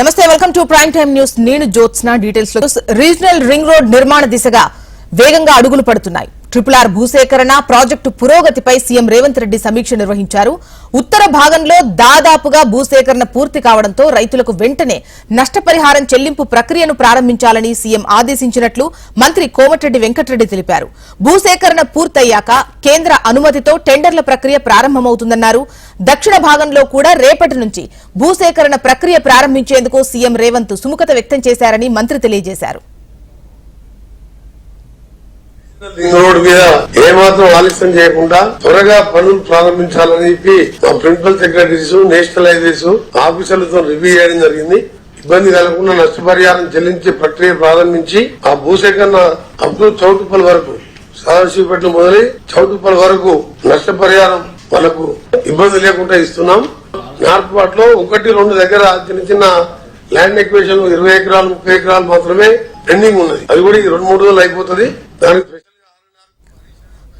నమస్తే welcome to prime time news. నేను జ్యోత్స్న. డీటెయిల్స్లో రీజనల్ రింగ్ రోడ్ నిర్మాణ దిశగా వేగంగా అడుగులు పడుతున్నాయి. ట్రిపుల్ ఆర్ భూసేకరణ ప్రాజెక్టు పురోగతిపై సీఎం రేవంత్ రెడ్డి సమీక్ష నిర్వహించారు. ఉత్తర భాగంలో దాదాపుగా భూసేకరణ పూర్తి కావడంతో రైతులకు వెంటనే నష్టపరిహారం చెల్లింపు ప్రక్రియను ప్రారంభించాలని సీఎం ఆదేశించినట్లు మంత్రి కోమటిరెడ్డి వెంకటరెడ్డి తెలిపారు. భూసేకరణ పూర్తయ్యాక కేంద్ర అనుమతితో టెండర్ల ప్రక్రియ ప్రారంభమవుతుందన్నారు. దక్షిణ భాగంలో కూడా రేపటి నుంచి భూసేకరణ ప్రక్రియ ప్రారంభించేందుకు సీఎం రేవంత్ సుముఖత వ్యక్తం చేశారని మంత్రి తెలియజేశారు. రోడ్ మీద ఏమాత్రం ఆలస్యం చేయకుండా త్వరగా పనులు ప్రారంభించాలని చెప్పి మా ప్రిన్సిపల్ సెక్రటరీస్ నేషనల్ హైవేస్ ఆఫీసర్లతో రివ్యూ చేయడం జరిగింది. ఇబ్బంది కలగకుండా నష్టపరిహారం చెల్లించే ప్రక్రియ ప్రారంభించి ఆ భూసేకరణ అప్ టు చౌటుపల్ వరకు సదాశివపేట మొదలై చౌటుపల్ వరకు నష్టపరిహారం మనకు ఇబ్బంది లేకుండా ఇస్తున్నాం. నార్త్ పార్ట్లో ఒకటి రెండు దగ్గర చిన్న చిన్న ల్యాండ్ ఎక్వేషన్ ఇరవై ఎకరాలు ముప్పై ఎకరాలు మాత్రమే పెండింగ్ ఉన్నది. అది కూడా ఈ రెండు మూడు రోజులు అయిపోతుంది. దానికి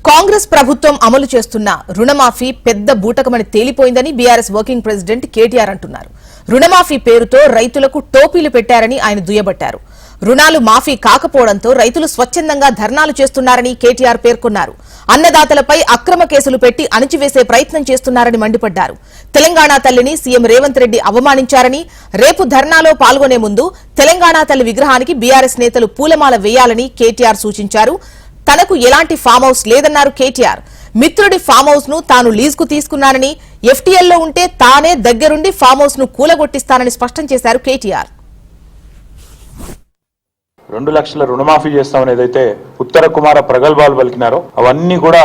కాంగ్రెస్ ప్రభుత్వం అమలు చేస్తున్న రుణమాఫీ పెద్ద బూటకమని తేలిపోయిందని బీఆర్ఎస్ వర్కింగ్ ప్రెసిడెంట్ కేటీఆర్ అంటున్నారు. రుణమాఫీ పేరుతో రైతులకు టోపీలు పెట్టారని ఆయన దుయ్యబట్టారు. రుణాలు మాఫీ కాకపోవడంతో రైతులు స్వచ్ఛందంగా ధర్నాలు చేస్తున్నారని కేటీఆర్ పేర్కొన్నారు. అన్నదాతలపై అక్రమ కేసులు పెట్టి అణిచివేసే ప్రయత్నం చేస్తున్నారని మండిపడ్డారు. తెలంగాణ తల్లిని సీఎం రేవంత్ రెడ్డి అవమానించారని రేపు ధర్నాలో పాల్గొనే ముందు తెలంగాణ తల్లి విగ్రహానికి బీఆర్ఎస్ నేతలు పూలమాల వేయాలని కేటీఆర్ సూచించారు. తనకు ఎలాంటి ఫామ్ హౌస్ లేదన్నారు కేటీఆర్. మిత్రుడి ఫామ్ హౌస్ను తాను లీజుకు తీసుకున్నానని ఎఫ్టీఎల్లో ఉంటే తానే దగ్గరుండి ఫామ్ హౌస్ను కూలగొట్టిస్తానని స్పష్టం చేశారు కేటీఆర్. రెండు లక్షల రుణమాఫీ చేస్తామని ఏదైతే ఉత్తర కుమార ప్రగల్భాలు పలికినారో అవన్నీ కూడా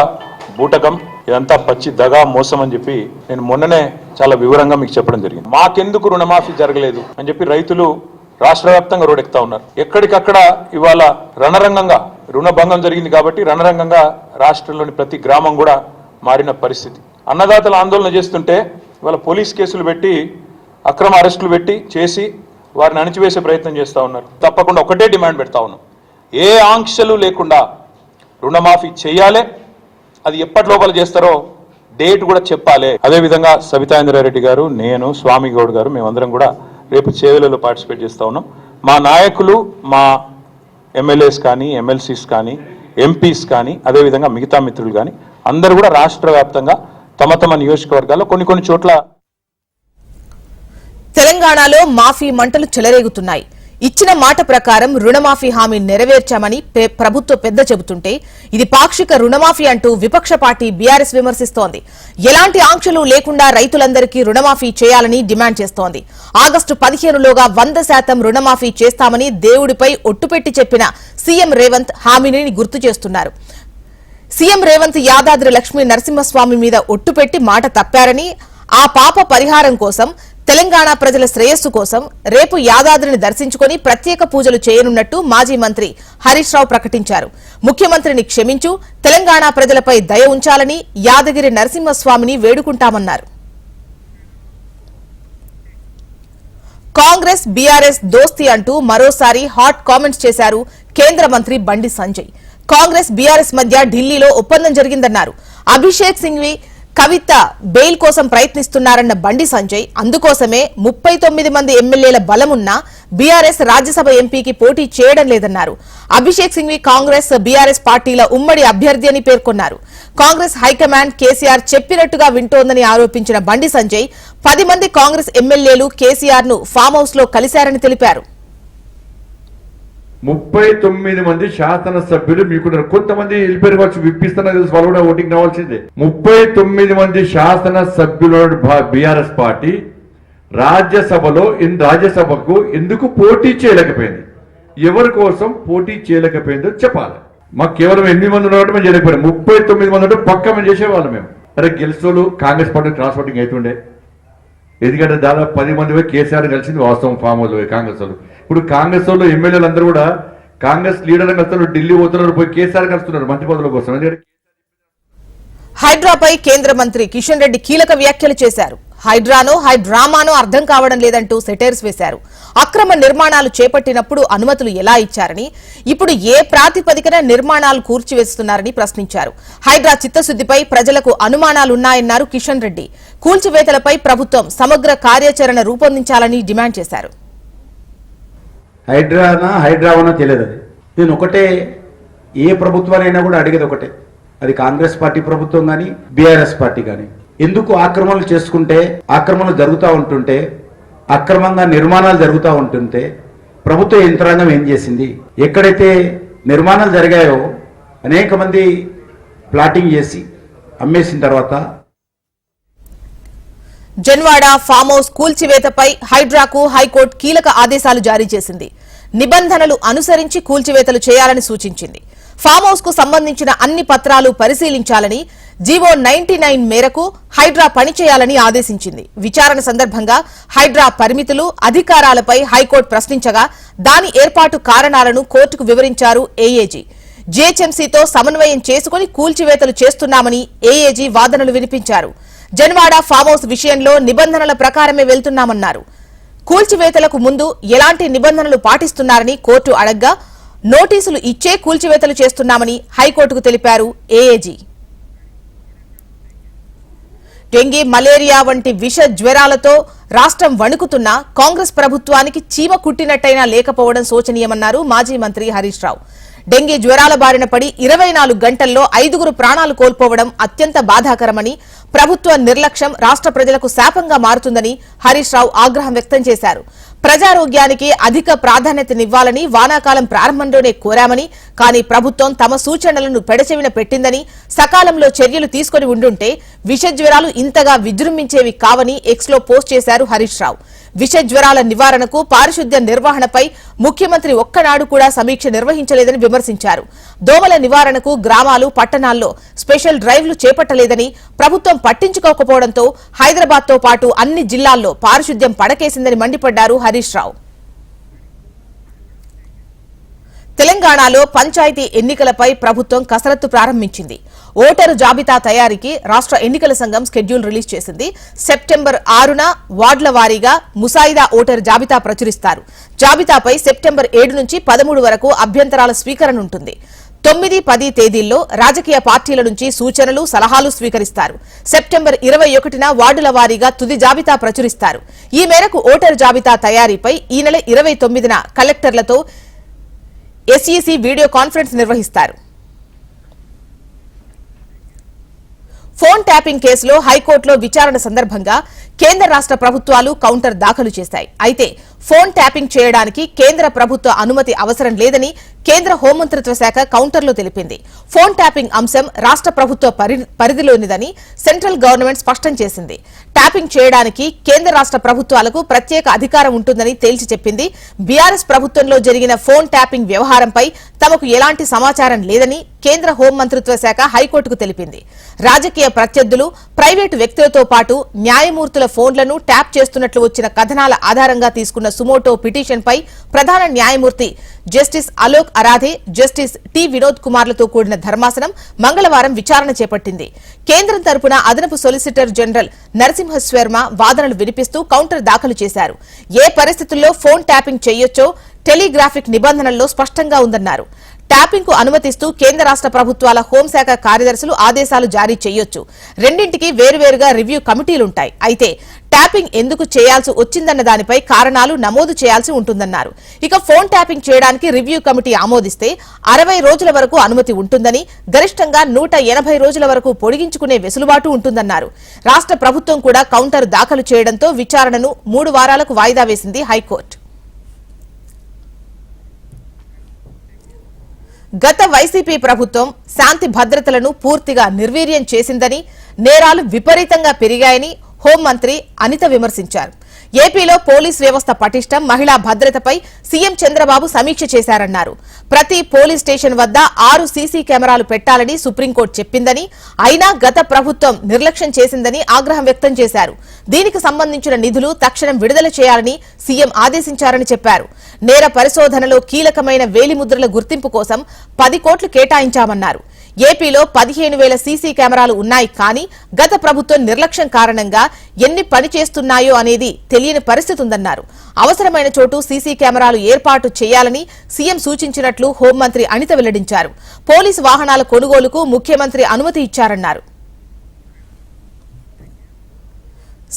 బూటకం ఇదంతా పచ్చి దగా మోసం అని చెప్పి నేను మొన్ననే చాలా వివరంగా మీకు చెప్పడం జరిగింది. మాకెందుకు రుణమాఫీ జరగలేదు అని చెప్పి రైతులు రాష్ట్ర వ్యాప్తంగా రోడెక్కుతా ఉన్నారు. ఎక్కడికక్కడ ఇవాళ రణరంగంగా రుణభంగం జరిగింది కాబట్టి రణరంగంగా రాష్ట్రంలోని ప్రతి గ్రామం కూడా మారిన పరిస్థితి. అన్నదాతలు ఆందోళన చేస్తుంటే ఇవాళ పోలీస్ కేసులు పెట్టి అక్రమ అరెస్టులు పెట్టి చేసి వారిని అణిచివేసే ప్రయత్నం చేస్తా ఉన్నారు. తప్పకుండా ఒకటే డిమాండ్ పెడతా ఉన్నాం. ఏ ఆంక్షలు లేకుండా రుణమాఫీ చేయాలి అది ఎప్పటి లోపల చేస్తారో డేట్ కూడా చెప్పాలి. అదేవిధంగా సబితా ఇంద్రారెడ్డి గారు నేను స్వామి గౌడ్ గారు మేమందరం కూడా రేపు చేవెలలో పార్టిసిపేట్ చేస్తా ఉన్నాం. మా నాయకులు మా ఎమ్మెల్యేస్ కానీ ఎమ్మెల్సీస్ కానీ ఎంపీస్ కానీ అదేవిధంగా మిగతా మిత్రులు కానీ అందరూ కూడా రాష్ట్ర వ్యాప్తంగా తమ తమ నియోజకవర్గాల్లో కొన్ని కొన్ని చోట్ల తెలంగాణలో మాఫీ మంటలు చెలరేగుతున్నాయి. ఇచ్చిన మాట ప్రకారం రుణమాఫీ హామీ నెరవేర్చామని ప్రభుత్వ పెద్ద చెబుతుంటే ఇది పాక్షిక రుణమాఫీ అంటూ విపక్ష పార్టీ బీఆర్ఎస్ విమర్శిస్తోంది. ఎలాంటి ఆంక్షలు లేకుండా రైతులందరికీ రుణమాఫీ చేయాలని డిమాండ్ చేస్తోంది. ఆగస్టు పదిహేనులోగా వంద శాతం రుణమాఫీ చేస్తామని దేవుడిపై ఒట్టుపెట్టి చెప్పిన సీఎం రేవంత్ హామీని గుర్తు చేస్తున్నారు. సీఎం రేవంత్ యాదాద్రి లక్ష్మీ నరసింహస్వామి మీద ఒట్టుపెట్టి మాట తప్పారని ఆ పాప పరిహారం కోసం తెలంగాణ ప్రజల శ్రేయస్సు కోసం రేపు యాదాద్రిని దర్శించుకొని ప్రత్యేక పూజలు చేయనున్నట్టు మాజీ మంత్రి హరీష్ రావు ప్రకటించారు. ముఖ్యమంత్రిని క్షమించు తెలంగాణ ప్రజలపై దయ ఉంచాలని యాదగిరి నరసింహస్వామిని వేడుకుంటామన్నారు. కాంగ్రెస్ బీఆర్ఎస్ దోస్తి అంటూ మరోసారి హాట్ కామెంట్స్ చేశారు కేంద్ర మంత్రి బండి సంజయ్. కాంగ్రెస్ బీఆర్ఎస్ మధ్య ఢిల్లీలో ఒప్పందం జరిగిందన్నారు. అభిషేక్ సింఘ్వి కవిత బెయిల్ కోసం ప్రయత్నిస్తున్నారన్న బండి సంజయ్. అందుకోసమే ముప్పై తొమ్మిది మంది ఎమ్మెల్యేల బలమున్నా బీఆర్ఎస్ రాజ్యసభ ఎంపీకి పోటీ చేయడం లేదన్నారు. అభిషేక్ సింఘ్వి కాంగ్రెస్ బీఆర్ఎస్ పార్టీల ఉమ్మడి అభ్యర్థి అని పేర్కొన్నారు. కాంగ్రెస్ హైకమాండ్ కేసీఆర్ చెప్పినట్టుగా వింటోందని ఆరోపించిన బండి సంజయ్ పది మంది కాంగ్రెస్ ఎమ్మెల్యేలు కేసీఆర్ను ఫామ్ హౌస్లో కలిశారని తెలిపారు. ముప్పై తొమ్మిది మంది శాసనసభ్యులు మీకున్నారు కొంతమంది వెళ్ళిపోయారు కావచ్చు విప్పిస్తున్నారు తెలుసు వాళ్ళు కూడా ఓటింగ్ రావాల్సిందే. ముప్పై తొమ్మిది మంది శాసనసభ్యుల బీఆర్ఎస్ పార్టీ రాజ్యసభలో రాజ్యసభకు ఎందుకు పోటీ చేయలేకపోయింది? ఎవరి కోసం పోటీ చేయలేకపోయిందో చెప్పాలి. మాకు కేవలం ఎనిమిది మంది ఉన్నట్టు మేము చేయలేకపోయాం ముప్పై తొమ్మిది మంది ఉంటే పక్క మేము చేసేవాళ్ళం మేము. అరే గెలిచోళ్ళు కాంగ్రెస్ పార్టీ క్రాస్ ఓటింగ్ అవుతుండే. ఎందుకంటే దాదాపు పది మంది కేసీఆర్ కలిసింది వాస్తవం ఫామ్ హౌస్ కాంగ్రెస్ వాళ్ళు. ఇప్పుడు కాంగ్రెస్ వాళ్ళు ఎమ్మెల్యేలు అందరూ కూడా కాంగ్రెస్ లీడర్ కలుస్తున్నారు ఢిల్లీ పోతున్నారు పోయి కేసీఆర్ కలుస్తున్నారు మంత్రి పదవుల కోసం. ఎందుకంటే హైడ్రాపై కేంద్ర మంత్రి కిషన్ రెడ్డి కీలక వ్యాఖ్యలు చేశారు. హైడ్రానో హైడ్రామానో అర్థం కావడం లేదంటూ సెటైర్స్ వేశారు. అక్రమ నిర్మాణాలు చేపట్టినప్పుడు అనుమతులు ఎలా ఇచ్చారని ఇప్పుడు ఏ ప్రాతిపదికన నిర్మాణాలు కూర్చివేస్తున్నారని ప్రశ్నించారు. హైడ్రా చిత్తశుద్దిపై ప్రజలకు అనుమానాలున్నాయన్నారు కిషన్ రెడ్డి. కూల్చివేతలపై ప్రభుత్వం సమగ్ర కార్యాచరణ రూపొందించాలని డిమాండ్ చేశారు. హైడ్రానా హైడ్రావనా తెలియదు నేను ఒకటే ఏ ప్రభుత్వాలైనా కూడా అడిగేది ఒకటే. అది కాంగ్రెస్ పార్టీ ప్రభుత్వం కానీ బీఆర్ఎస్ పార్టీ కానీ ఎందుకు ఆక్రమణలు చేసుకుంటే ఆక్రమణలు జరుగుతూ ఉంటుంటే అక్రమంగా నిర్మాణాలు జరుగుతూ ఉంటుంటే ప్రభుత్వ యంత్రాంగం ఏం చేసింది? ఎక్కడైతే నిర్మాణాలు జరిగాయో అనేక మంది ప్లాటింగ్ చేసి అమ్మేసిన తర్వాత జన్వాడ ఫామ్ హౌస్ కూల్చివేతపై హైడ్రాకు హైకోర్టు కీలక ఆదేశాలు జారీ చేసింది. నిబంధనలు అనుసరించి కూల్చివేతలు చేయాలని సూచించింది. ఫామ్ హౌస్కు సంబంధించిన అన్ని పత్రాలు పరిశీలించాలని జీవో నైన్టీ నైన్ మేరకు హైడ్రా పనిచేయాలని ఆదేశించింది. విచారణ సందర్భంగా హైడ్రా పరిమితులు అధికారాలపై హైకోర్టు ప్రశ్నించగా దాని ఏర్పాటు కారణాలను కోర్టుకు వివరించారు ఏఏజీ. జీహెచ్ఎంసీతో సమన్వయం చేసుకుని కూల్చివేతలు చేస్తున్నామని ఏఏజీ వాదనలు వినిపించారు. జన్వాడ ఫామ్ హౌస్ విషయంలో నిబంధనల ప్రకారమే వెళ్తున్నామన్నారు. కూల్చివేతలకు ముందు ఎలాంటి నిబంధనలు పాటిస్తున్నారని కోర్టు అడగ్గా నోటీసులు ఇచ్చే కూల్చివేతలు చేస్తున్నామని హైకోర్టుకు తెలిపారు ఏఏజీ. డెంగీ మలేరియా వంటి విష జ్వరాలతో రాష్ట్రం వణుకుతున్నా కాంగ్రెస్ ప్రభుత్వానికి చీమ కుట్టినట్టయినా లేకపోవడం శోచనీయమన్నారు మాజీ మంత్రి హరీష్ రావు. డెంగీ జ్వరాల బారిన పడి ఇరవై నాలుగు గంటల్లో ఐదుగురు ప్రాణాలు కోల్పోవడం అత్యంత బాధాకరమని ప్రభుత్వ నిర్లక్ష్యం రాష్ట్ర ప్రజలకు శాపంగా మారుతుందని హరీష్ రావు ఆగ్రహం వ్యక్తం చేశారు. ప్రజారోగ్యానికి అధిక ప్రాధాన్యతనివ్వాలని వానాకాలం ప్రారంభంలోనే కోరామని కానీ ప్రభుత్వం తమ సూచనలను పెడచెవిన పెట్టిందని సకాలంలో చర్యలు తీసుకుని ఉండుంటే విష జ్వరాలు ఇంతగా విజృంభించేవి కావని ఎక్స్లో పోస్ట్ చేశారు హరీష్ రావు. విష జ్వరాల నివారణకు పారిశుద్ధ్య నిర్వహణపై ముఖ్యమంత్రి ఒక్కనాడు కూడా సమీక్ష నిర్వహించలేదని విమర్శించారు. దోమల నివారణకు గ్రామాలు పట్టణాల్లో స్పెషల్ డ్రైవ్లు చేపట్టలేదని ప్రభుత్వం పట్టించుకోకపోవడంతో హైదరాబాద్తో పాటు అన్ని జిల్లాల్లో పారిశుద్ధ్యం పడకేసిందని మండిపడ్డారు హరీష్ రావు. తెలంగాణలో పంచాయతీ ఎన్నికలపై ప్రభుత్వం కసరత్తు ప్రారంభించింది. ఓటరు జాబితా తయారీకి రాష్ట్ర ఎన్నికల సంఘం స్కెడ్యూల్ రిలీజ్ చేసింది. సెప్టెంబర్ ఆరున వార్డుల వారీగా ముసాయిదా ఓటరు జాబితా ప్రచురిస్తారు. జాబితాపై సెప్టెంబర్ ఏడు నుంచి పదమూడు వరకు అభ్యంతరాల స్వీకరణ ఉంటుంది. తొమ్మిది పది తేదీల్లో రాజకీయ పార్టీల నుంచి సూచనలు సలహాలు స్వీకరిస్తారు. సెప్టెంబర్ ఇరవై ఒకటిన వార్డుల వారీగా తుది జాబితా ప్రచురిస్తారు. ఈ మేరకు ఓటరు జాబితా తయారీపై ఈ నెల ఇరవై తొమ్మిదిన కలెక్టర్లతో ఎస్ఈసీ వీడియో కాన్ఫరెన్స్ నిర్వహిస్తారు. ఫోన్ ట్యాపింగ్ కేసులో హైకోర్టులో విచారణ సందర్భంగా కేంద్ర రాష్ట్ర ప్రభుత్వాలు కౌంటర్ దాఖలు చేశాయి. అయితే ఫోన్ ట్యాపింగ్ చేయడానికి కేంద్ర ప్రభుత్వ అనుమతి అవసరం లేదని కేంద్ర హోంమంత్రిత్వ శాఖ కౌంటర్లో తెలిపింది. ఫోన్ ట్యాపింగ్ అంశం రాష్ట్ర ప్రభుత్వ పరిధిలోనిదని సెంట్రల్ గవర్నమెంట్ స్పష్టం చేసింది. ట్యాపింగ్ చేయడానికి కేంద్ర రాష్ట్ర ప్రభుత్వాలకు ప్రత్యేక అధికారం ఉంటుందని తేల్చి చెప్పింది. బీఆర్ఎస్ ప్రభుత్వంలో జరిగిన ఫోన్ ట్యాపింగ్ వ్యవహారంపై తమకు ఎలాంటి సమాచారం లేదని కేంద్ర హోం మంత్రిత్వ శాఖ హైకోర్టుకు తెలిపింది. రాజకీయ ప్రత్యర్థులు ప్రైవేటు వ్యక్తులతో పాటు న్యాయమూర్తుల ఫోన్లను ట్యాప్ చేస్తున్నట్లు వచ్చిన కథనాల ఆధారంగా తీసుకున్న సుమోటో పిటిషన్పై ప్రధాన న్యాయమూర్తి justice Alok Aradhe justice T Vinod కుమార్లతో కూడిన ధర్మాసనం మంగళవారం విచారణ చేపట్టింది. కేంద్రం తరపున అదనపు సొలిసిటర్ జనరల్ నరసింహశ్వర్మ వాదనలు వినిపిస్తూ కౌంటర్ దాఖలు చేశారు. ఏ పరిస్థితుల్లో ఫోన్ ట్యాపింగ్ చేయొచ్చో టెలిగ్రాఫిక్ నిబంధనల్లో స్పష్టంగా ఉందన్నారు. ట్యాపింగ్కు అనుమతిస్తూ కేంద్ర రాష్ట్ర ప్రభుత్వాల హోంశాఖ కార్యదర్శులు ఆదేశాలు జారీ చేయొచ్చు. రెండింటికి వేరువేరుగా రివ్యూ కమిటీలుంటాయి. అయితే ట్యాపింగ్ ఎందుకు చేయాల్సి వచ్చిందన్న దానిపై కారణాలు నమోదు చేయాల్సి ఉంటుందన్నారు. ఇక ఫోన్ ట్యాపింగ్ చేయడానికి రివ్యూ కమిటీ ఆమోదిస్తే అరవై రోజుల వరకు అనుమతి ఉంటుందని గరిష్టంగా నూట ఎనభై రోజుల వరకు పొడిగించుకునే వెసులుబాటు ఉంటుందన్నారు. రాష్ట్ర ప్రభుత్వం కూడా కౌంటర్ దాఖలు చేయడంతో విచారణను మూడు వారాలకు వాయిదా వేసింది హైకోర్టు. గత వైసీపీ ప్రభుత్వం శాంతి భద్రతలను పూర్తిగా నిర్వీర్యం చేసిందని నేరాలు విపరీతంగా పెరిగాయని హోంమంత్రి అనిత విమర్శించారు. ఏపీలో పోలీస్ వ్యవస్థ పటిష్టం మహిళా భద్రతపై సీఎం చంద్రబాబు సమీక్ష చేశారన్నారు. ప్రతి పోలీస్ స్టేషన్ వద్ద ఆరు సీసీ కెమెరాలు పెట్టాలని సుప్రీంకోర్టు చెప్పిందని అయినా గత ప్రభుత్వం నిర్లక్ష్యం చేసిందని ఆగ్రహం వ్యక్తం చేశారు. దీనికి సంబంధించిన నిధులు తక్షణం విడుదల చేయాలని సీఎం ఆదేశించారని చెప్పారు. నేర పరిశోధనలో కీలకమైన వేలిముద్రల గుర్తింపు కోసం పది కోట్లు కేటాయించామన్నారు. ఏపీలో పదిహేను వేల సీసీ కెమెరాలు ఉన్నాయి కానీ గత ప్రభుత్వం నిర్లక్ష్యం కారణంగా ఎన్ని పనిచేస్తున్నాయో అనేది తెలియని పరిస్థితి ఉందన్నారు. అవసరమైన చోటు సీసీ కెమెరాలు ఏర్పాటు చేయాలని సీఎం సూచించినట్లు హోంమంత్రి అనిత వెల్లడించారు. పోలీసు వాహనాల కొనుగోలుకు ముఖ్యమంత్రి అనుమతి ఇచ్చారన్నారు.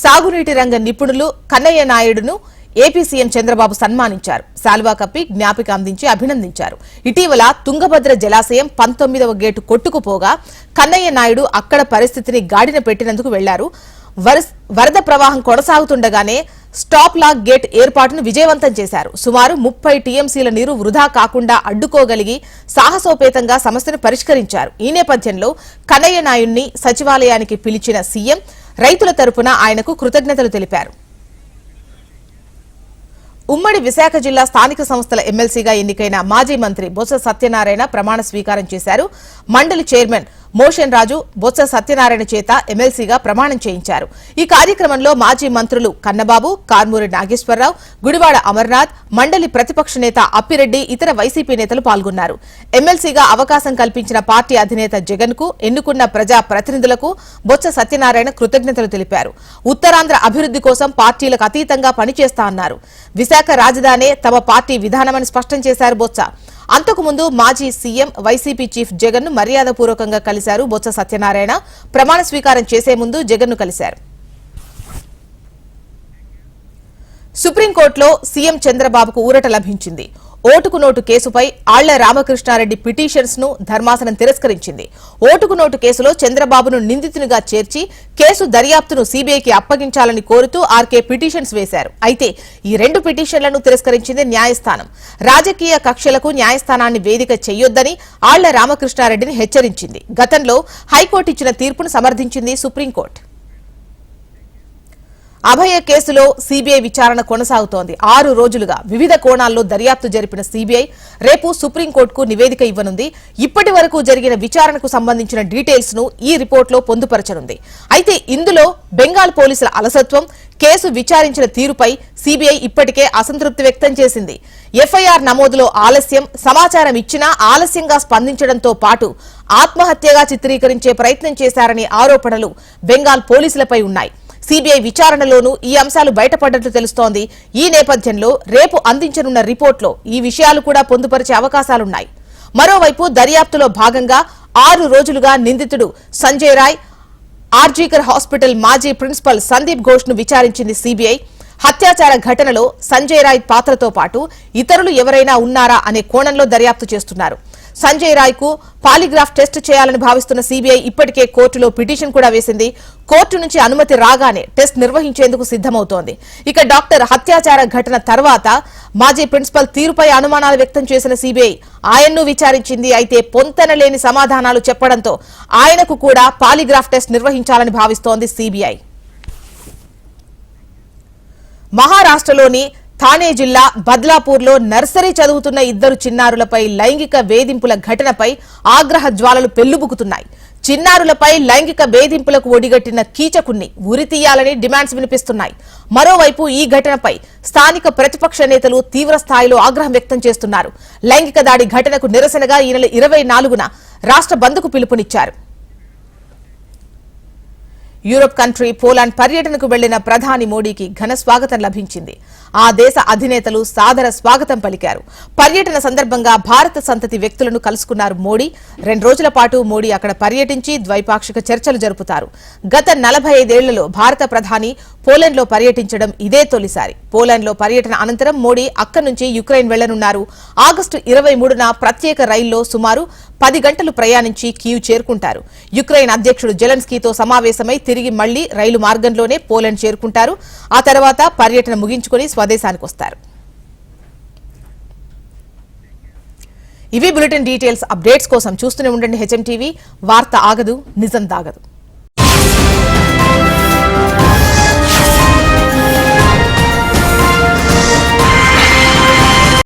సాగునీటి రంగ నిపుణులు కన్నయ్య నాయుడును ఏపీ సీఎం చంద్రబాబు సన్మానించారు. శాల్వా కప్పి జ్ఞాపిక అందించి అభినందించారు. ఇటీవల తుంగభద్ర జలాశయం పంతొమ్మిదవ గేటు కొట్టుకుపోగా కన్నయ్య నాయుడు అక్కడ పరిస్థితిని గాడిన పెట్టినందుకు వెళ్ళారు. వరస్- వరద ప్రవాహం కొనసాగుతుండగానే స్టాప్ లాక్ గేట్ ఏర్పాటును విజయవంతం చేశారు. సుమారు ముప్పై టీఎంసీల నీరు వృధా కాకుండా అడ్డుకోగలిగి సాహసోపేతంగా సమస్యను పరిష్కరించారు. ఈ నేపథ్యంలో కన్నయ్య నాయుడిని సచివాలయానికి పిలిచిన సీఎం రైతుల తరపున ఆయనకు కృతజ్ఞతలు తెలిపారు. ఉమ్మడి విశాఖ జిల్లా స్థానిక సంస్థల ఎమ్మెల్సీగా ఎన్నికైన మాజీ మంత్రి బొత్స సత్యనారాయణ ప్రమాణ స్వీకారం చేశారు. మండలి చైర్మన్ మోషన్ రాజు బొత్స సత్యనారాయణ చేత ఎమ్మెల్సీగా ప్రమాణం చేయించారు. ఈ కార్యక్రమంలో మాజీ మంత్రులు కన్నబాబు కార్మూరి నాగేశ్వరరావు గుడివాడ అమర్నాథ్ మండలి ప్రతిపక్ష నేత అప్పిరెడ్డి ఇతర వైసీపీ నేతలు పాల్గొన్నారు. ఎమ్మెల్సీగా అవకాశం కల్పించిన పార్టీ అధినేత జగన్కు ఎన్నుకున్న ప్రజా ప్రతినిధులకు బొత్స సత్యనారాయణ కృతజ్ఞతలు తెలిపారు. ఉత్తరాంధ్ర అభివృద్ధి కోసం పార్టీలకు అతీతంగా పనిచేస్తా అన్నారు. విశాఖ రాజధానే తమ పార్టీ విధానమని స్పష్టం చేశారు బొత్స. అంతకుముందు మాజీ సీఎం వైసీపీ చీఫ్ జగన్ను మర్యాదపూర్వకంగా కలిశారు బొత్స సత్యనారాయణ. ప్రమాణ స్వీకారం చేసే ముందు జగన్ను కలిశారు. సుప్రీంకోర్టులో సీఎం చంద్రబాబుకు ఊరట లభించింది. ఓటుకు నోటు కేసుపై ఆళ్ళ రామకృష్ణారెడ్డి పిటిషన్స్ను ధర్మాసనం తిరస్కరించింది. ఓటుకు నోటు కేసులో చంద్రబాబును నిందితునిగా చేర్చి కేసు దర్యాప్తును సీబీఐకి అప్పగించాలని కోరుతూ ఆర్కే పిటిషన్స్ వేశారు. అయితే ఈ రెండు పిటిషన్లను తిరస్కరించింది న్యాయస్థానం. రాజకీయ కక్షలకు న్యాయస్థానాన్ని వేదిక చేయొద్దని ఆళ్ళ రామకృష్ణారెడ్డిని హెచ్చరించింది. గతంలో హైకోర్టు ఇచ్చిన తీర్పును సమర్థించింది సుప్రీంకోర్టు. అభయ కేసులో సీబీఐ విచారణ కొనసాగుతోంది. ఆరు రోజులుగా వివిధ కోణాల్లో దర్యాప్తు జరిపిన సీబీఐ రేపు సుప్రీంకోర్టుకు నివేదిక ఇవ్వనుంది. ఇప్పటి వరకు జరిగిన విచారణకు సంబంధించిన డీటెయిల్స్ను ఈ రిపోర్టులో పొందుపరచనుంది. అయితే ఇందులో బెంగాల్ పోలీసుల అలసత్వం కేసు విచారించిన తీరుపై సీబీఐ ఇప్పటికే అసంతృప్తి వ్యక్తం చేసింది. ఎఫ్ఐఆర్ నమోదులో ఆలస్యం సమాచారం ఇచ్చినా ఆలస్యంగా స్పందించడంతో పాటు ఆత్మహత్యగా చిత్రీకరించే ప్రయత్నం చేశారనే ఆరోపణలు బెంగాల్ పోలీసులపై ఉన్నాయి. సిబిఐ విచారణలోనూ ఈ అంశాలు బయటపడ్డట్లు తెలుస్తోంది. ఈ నేపథ్యంలో రేపు అందించనున్న రిపోర్టులో ఈ విషయాలు కూడా పొందుపరిచే అవకాశాలున్నాయి. మరోవైపు దర్యాప్తులో భాగంగా ఆరు రోజులుగా నిందితుడు సంజయ్ రాయ్ ఆర్జీకర్ హాస్పిటల్ మాజీ ప్రిన్సిపల్ సందీప్ ఘోష్ను విచారించింది సిబిఐ. హత్యాచార ఘటనలో సంజయ్ రాయ్ పాత్రతో పాటు ఇతరులు ఎవరైనా ఉన్నారా అనే కోణంలో దర్యాప్తు చేస్తున్నారు. సంజయ్ రాయ్కు పాలిగ్రాఫ్ టెస్ట్ చేయాలని భావిస్తున్న సీబీఐ ఇప్పటికే కోర్టులో పిటిషన్ కూడా వేసింది. కోర్టు నుంచి అనుమతి రాగానే టెస్ట్ నిర్వహించేందుకు సిద్దమవుతోంది ఇక డాక్టర్ హత్యాచార ఘటన తర్వాత మాజీ ప్రిన్సిపల్ తీరుపై అనుమానాలు వ్యక్తం చేసిన సీబీఐ ఆయన్ను విచారించింది. అయితే పొంతనలేని సమాధానాలు చెప్పడంతో ఆయనకు కూడా పాలిగ్రాఫ్ టెస్ట్ నిర్వహించాలని భావిస్తోంది సీబీఐ. మహారాష్ట్రలోని థానే జిల్లా బద్లాపూర్లో నర్సరీ చదువుతున్న ఇద్దరు చిన్నారులపై లైంగిక వేధింపుల ఘటనపై ఆగ్రహ జ్వాలలు పెల్లుబుకుతున్నాయి. చిన్నారులపై లైంగిక వేధింపులకు ఒడిగట్టిన కీచకుణ్ణి ఉరితీయాలని డిమాండ్స్ వినిపిస్తున్నాయి. మరోవైపు ఈ ఘటనపై స్థానిక ప్రతిపక్ష నేతలు తీవ్ర స్థాయిలో ఆగ్రహం వ్యక్తం చేస్తున్నారు. లైంగిక దాడి ఘటనకు నిరసనగా ఈ నెల ఇరవై నాలుగున రాష్ట్ర బంద్కు పిలుపునిచ్చారు. యూరోప్ కంట్రీ పోలాండ్ పర్యటనకు వెళ్ళిన ప్రధాని మోడీకి ఘన స్వాగతం లభించింది. ఆ దేశ అధినేతలు సాదర స్వాగతం పలికారు. పర్యటన సందర్భంగా భారత సంతతి వ్యక్తులను కలుసుకున్నారు మోడీ. రెండు రోజుల పాటు మోడీ అక్కడ పర్యటించి ద్వైపాక్షిక చర్చలు జరుపుతారు. గత నలభై ఐదేళ్ళలో భారత ప్రధాని పోలాండ్లో పర్యటించడం ఇదే తొలిసారి. పోలాండ్లో పర్యటన అనంతరం మోడీ అక్కడి నుంచి యుక్రెయిన్ వెళ్ళనున్నారు. ఆగస్టు ఇరవై మూడున ప్రత్యేక రైల్లో సుమారు పది గంటలు ప్రయాణించి కీవ్ చేరుకుంటారు. యుక్రెయిన్ అధ్యక్షుడు జెలెన్స్కీతో సమావేశమై తిరిగి మళ్ళీ రైలు మార్గంలోనే పోలాండ్ చేరుకుంటారు. ఆ తర్వాత పర్యటన ముగించుకుని స్వదేశానికి వస్తారు. ఇవి బులెటిన్ డీటెయిల్స్ అప్డేట్స్ కోసం చూస్తూనే ఉండండి హెచ్ఎం టీవీ. వార్త ఆగదు నిజం దాగదు.